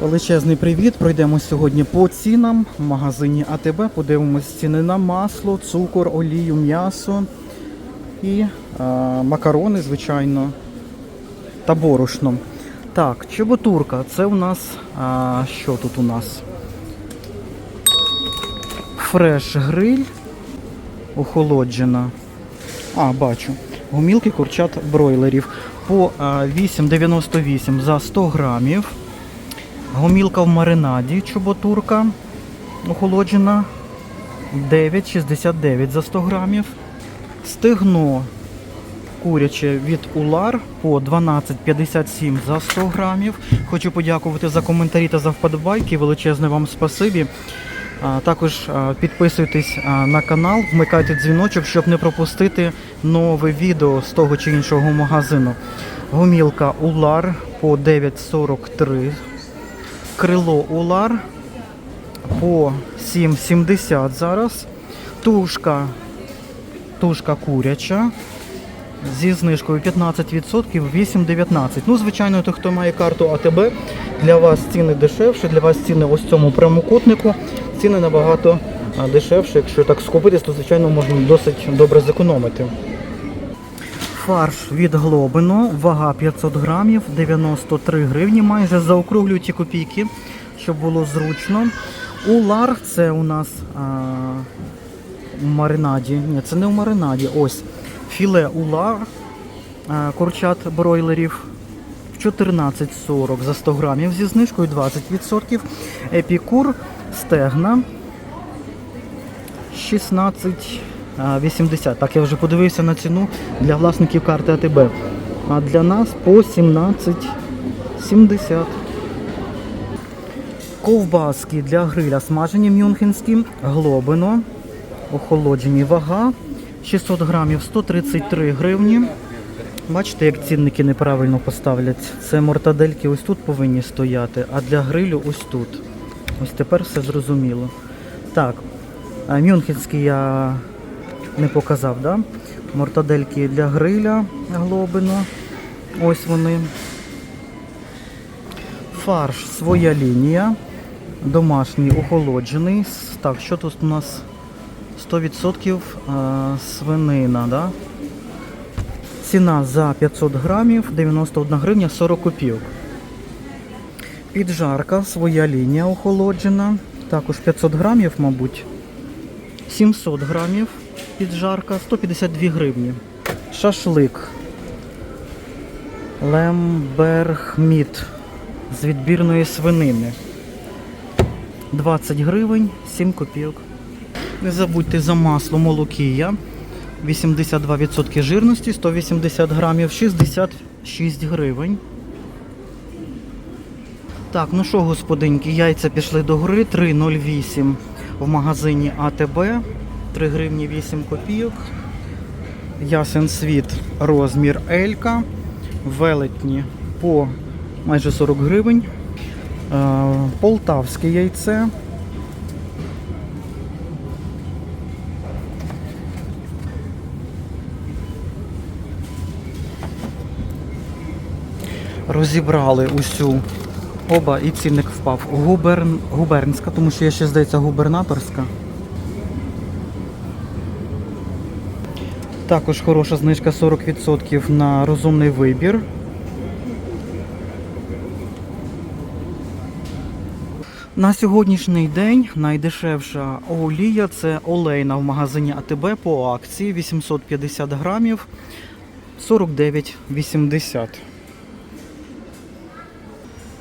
Величезний привіт. Пройдемо сьогодні по цінам в магазині АТБ. Подивимось ціни на масло, цукор, олію, м'ясо і е, макарони, звичайно, та борошно. Так, чеботурка. Це у нас. А, що тут у нас? Фреш гриль охолоджена. А, бачу. Гумілки курчат бройлерів по 8,98 за 100 грамів. Гомілка в маринаді чоботурка охолоджена 9,69 за 100 грамів. Стегно куряче від Улар по 12,57 за 100 грамів. Хочу подякувати за коментарі та за вподобайки. Величезне вам спасибі. Також підписуйтесь на канал, вмикайте дзвіночок, щоб не пропустити нове відео з того чи іншого магазину. Гомілка Улар по 9,43 крило Улар по 7,70 зараз. Тушка, тушка куряча зі знижкою 15% 8,19. Ну, звичайно, той, хто має карту АТБ, для вас ціни дешевші, для вас ціни ось цьому прямокутнику. Ціни набагато дешевші. Якщо так скупитись, то звичайно можна досить добре зекономити. Фарш від Глобино, вага 500 грамів, 93 гривні. Майже заокруглюю ті копійки, щоб було зручно. Улар це у нас а, у маринаді. Ні, це не у маринаді. Ось філе улар а, курчат бройлерів 14,40 за 100 грамів зі знижкою 20%. Епікур стегна 16,80. Так, я вже подивився на ціну для власників карти АТБ. А для нас по 17,70. Ковбаски для гриля смажені мюнхенські, глобино, охолоджені вага 600 грамів 133 гривні. Бачите, як цінники неправильно поставлять. Це мортадельки ось тут повинні стояти, а для грилю ось тут. Ось тепер все зрозуміло. Так, мюнхенський я не показав, да? Мортадельки для гриля глобино. Ось вони. Фарш своя лінія. Домашній охолоджений. Так, що тут у нас 100% свинина, да? Ціна за 500 грамів 91 гривня 40 копійок. Піджарка, своя лінія охолоджена. Також 500 грамів, мабуть. 700 грамів піджарка, 152 гривні. Шашлик. Лембергміт з відбірної свинини. 20 гривень, 7 копійок. Не забудьте за масло молокія. 82% жирності, 180 грамів, 66 гривень. Так, ну що, господинки, яйця пішли до гори, 3,08 в магазині АТБ, 3 гривні 8 копійок. Ясен світ, розмір Елька, велетні по майже 40 гривень. Е, Полтавське яйце. Розібрали усю оба і цінник впав. Губерн... Губернська, тому що є ще здається губернаторська. Також хороша знижка 40% на розумний вибір. На сьогоднішній день найдешевша олія це олейна в магазині АТБ по акції 850 грамів 49,80.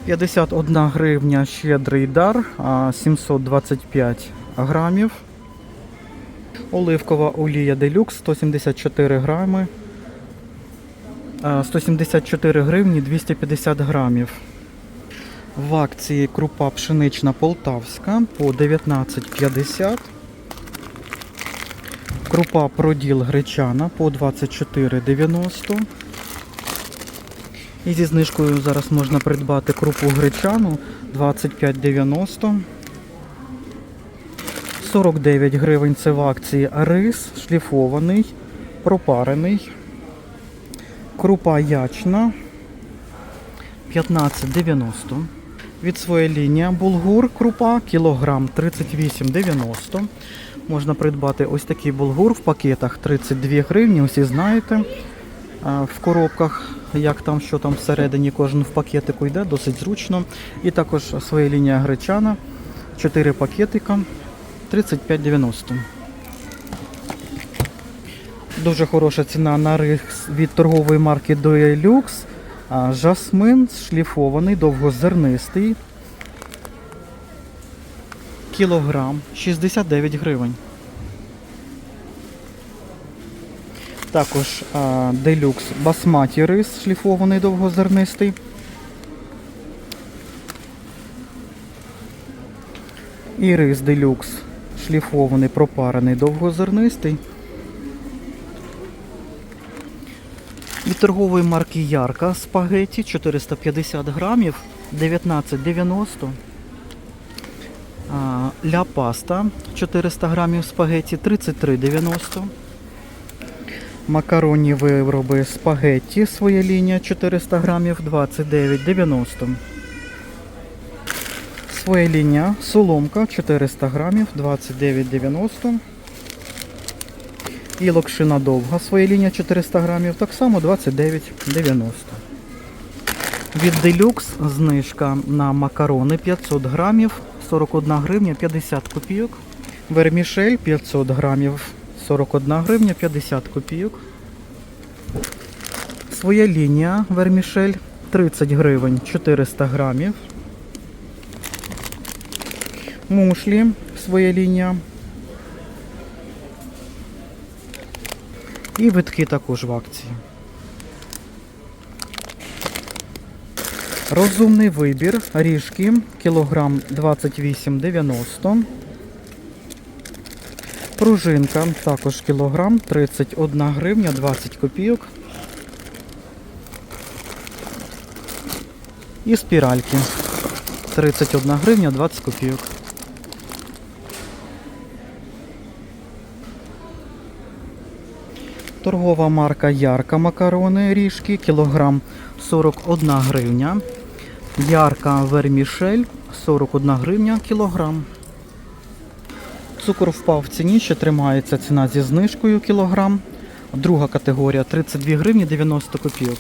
51 гривня щедрий дар, а 725 грамів. Оливкова олія делюкс 174 грами. 174 гривні 250 грамів. В акції крупа пшенична полтавська по 19,50. Крупа проділ гречана по 24,90. І зі знижкою зараз можна придбати крупу гречану 25,90. 49 гривень це в акції рис шліфований, пропарений. Крупа ячна 15,90. Від своєї лінії булгур крупа кілограм 38,90. Можна придбати ось такий булгур в пакетах 32 гривні. Усі знаєте в коробках, як там, що там всередині, кожен в пакетику йде, досить зручно. І також своя лінія гречана, 4 пакетика 35,90. Дуже хороша ціна на рис від торгової марки Duelux. А, Жасмин шліфований, довгозернистий. Кілограм 69 гривень. Також а, делюкс басматі рис шліфований довгозернистий. І рис делюкс шліфований, пропарений довгозернистий. Від торгової марки Ярка спагеті 450 грамів 19,90. Ля паста 400 грамів спагеті 33,90. Макаронні вироби спагетті своя лінія 400 грамів 29,90. Своя лінія соломка 400 грамів 29,90. І локшина довга, своя лінія 400 грамів, так само 29,90. Від Deluxe знижка на макарони 500 грамів, 41 гривня 50 копійок. Вермішель 500 грамів, 41 гривня 50 копійок. Своя лінія вермішель 30 гривень 400 грамів. Мушлі своя лінія І витки також в акції. Розумний вибір. Ріжки кілограм 28,90. Пружинка також кілограм 31 гривня 20 копійок. І спіральки 31 гривня 20 копійок. Торгова марка Ярка макарони ріжки, кілограм 41 гривня. Ярка вермішель 41 гривня кілограм. Цукор впав в ціні, ще тримається ціна зі знижкою кілограм. Друга категорія 32 гривні 90 копійок.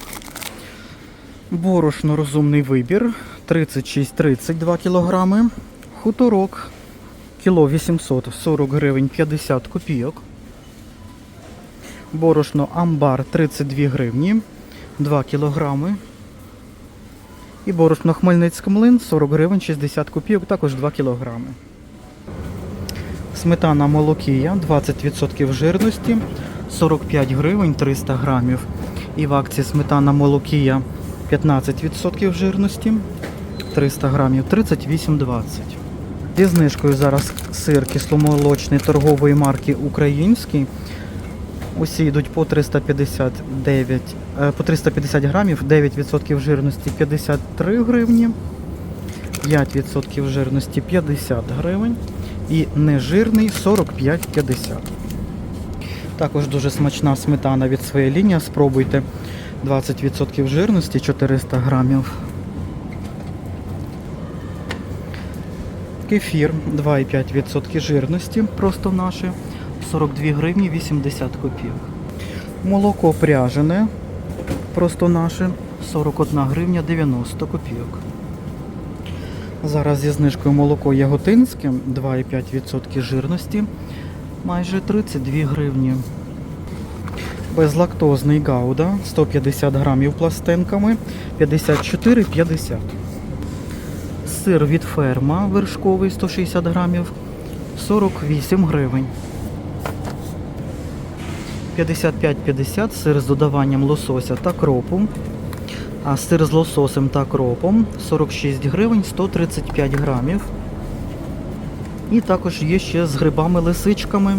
Борошно розумний вибір 36-32 кілограми. Хуторок кіло 840 гривень 50 копійок. Борошно амбар 32 гривні, 2 кілограми. І борошно Хмельницький млин 40 гривень 60 копійок, також 2 кілограми. Сметана молокія 20% жирності 45 гривень 300 грамів. І в акції сметана молокія 15% жирності 300 грамів 38,20. Зі знижкою зараз сир кисломолочний торгової марки Український. Усі йдуть по 359, е, по 350 грамів, 9% жирності 53 гривні, 5% жирності 50 гривень і нежирний 45,50. Також дуже смачна сметана від своєї лінії. Спробуйте 20% жирності 400 грамів. Кефір 2,5% жирності, просто наше. 42 гривні 80 копійок. Молоко пряжене, просто наше 41 гривня 90 копійок. Зараз зі знижкою молоко яготинське 2,5% жирності, майже 32 гривні. Безлактозний гауда 150 грамів пластинками 54,50. Сир від ферма вершковий 160 грамів 48 гривень. 55,50 сир з додаванням лосося та кропу. А сир з лососем та кропом 46 гривень 135 грамів. І також є ще з грибами-лисичками.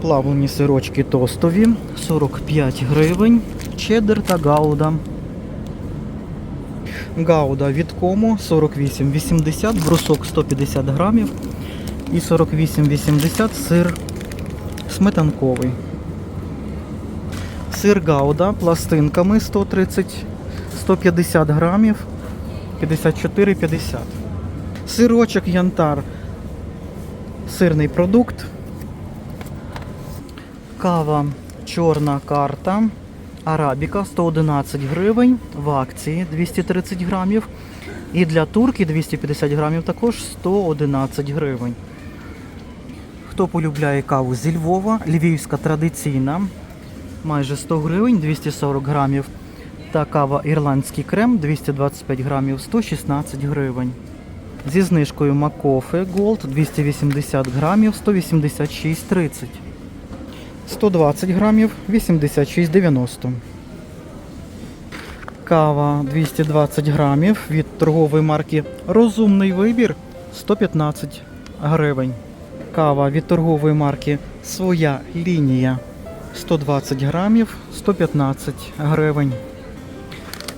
Плавлені сирочки тостові 45 гривень. Чеддер та гауда. Гауда від кому 48,80, брусок 150 грамів. І 48,80 сир сметанковий. Сир гауда пластинками 130 150 грамів 54,50. Сирочок янтар. Сирний продукт. Кава чорна карта. Арабіка 111 гривень в акції 230 грамів. І для турки 250 грамів також 111 гривень. Хто полюбляє каву зі Львова, львівська традиційна, майже 100 гривень, 240 грамів. Та кава ірландський крем 225 грамів, 116 гривень. Зі знижкою Макофе Gold 280 грамів, 186,30. 120 грамів, 86,90. Кава 220 грамів від торгової марки Розумний вибір 115 гривень. Кава від торгової марки Своя лінія 120 грамів 115 гривень.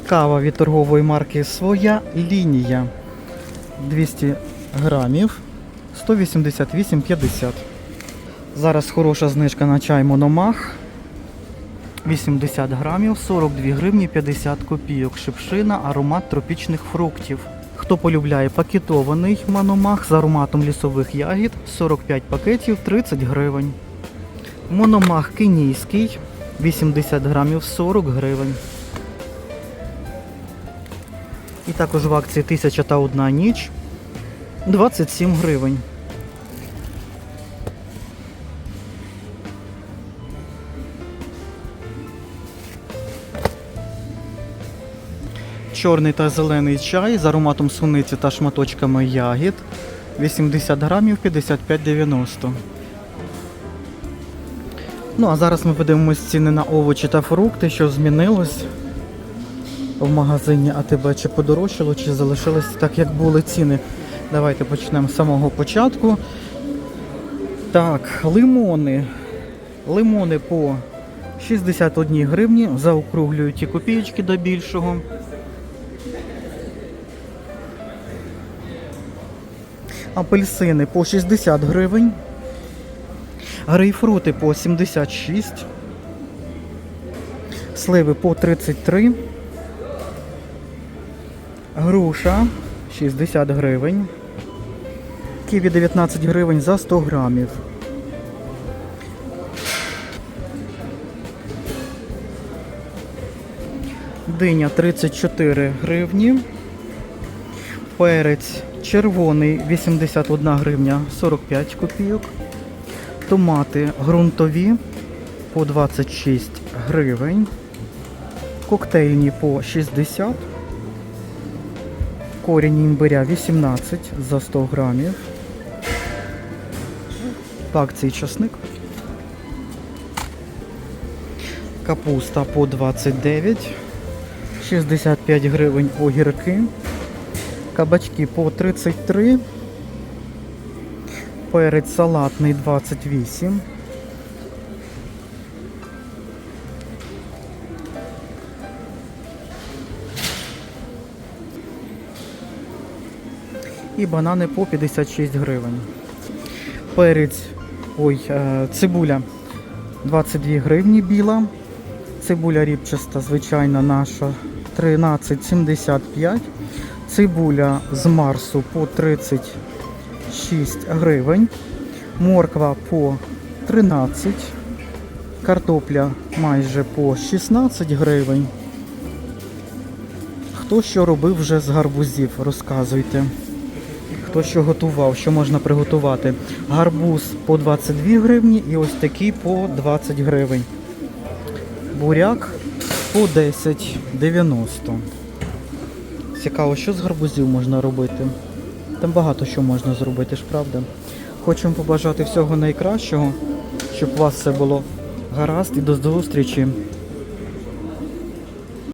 Кава від торгової марки Своя лінія 200 грамів 188,50. Зараз хороша знижка на чай Мономах 80 грамів, 42 гривні 50 копійок. Шипшина, аромат тропічних фруктів. Хто полюбляє пакетований мономах з ароматом лісових ягід, 45 пакетів 30 гривень. Мономах кенійський 80 грамів 40 гривень. І також в акції 1001 ніч 27 гривень. Чорний та зелений чай з ароматом суниці та шматочками ягід. 80 грамів 55,90. Ну, а зараз ми подивимось ціни на овочі та фрукти, що змінилось в магазині АТБ. Чи подорожчало, чи залишилось так, як були ціни. Давайте почнемо з самого початку. Так, лимони. Лимони по 61 гривні. Заокруглюють ті копійки до більшого. Апельсини по 60 гривень. Грейпфрути по 76. Сливи по 33. Груша 60 гривень. Ківі 19 гривень за 100 грамів. Диня 34 гривні. Перець червоний 81 гривня 45 копійок. Томати ґрунтові по 26 гривень. Коктейльні по 60. Корінь імбиря 18 за 100 грамів. В акції часник. Капуста по 29. 65 гривень огірки. Кабачки по 33. Перець салатний 28. І банани по 56 гривень. Перець, ой, е, цибуля 22 гривні біла. Цибуля ріпчаста, звичайна наша 13,75. Цибуля з Марсу по 36 гривень. Морква по 13. Картопля майже по 16 гривень. Хто що робив вже з гарбузів, розказуйте. Хто що готував, що можна приготувати. Гарбуз по 22 гривні і ось такий по 20 гривень. Буряк по 10,90. Цікаво, що з гарбузів можна робити. Там багато що можна зробити, ж правда. Хочемо побажати всього найкращого, щоб у вас все було гаразд і до зустрічі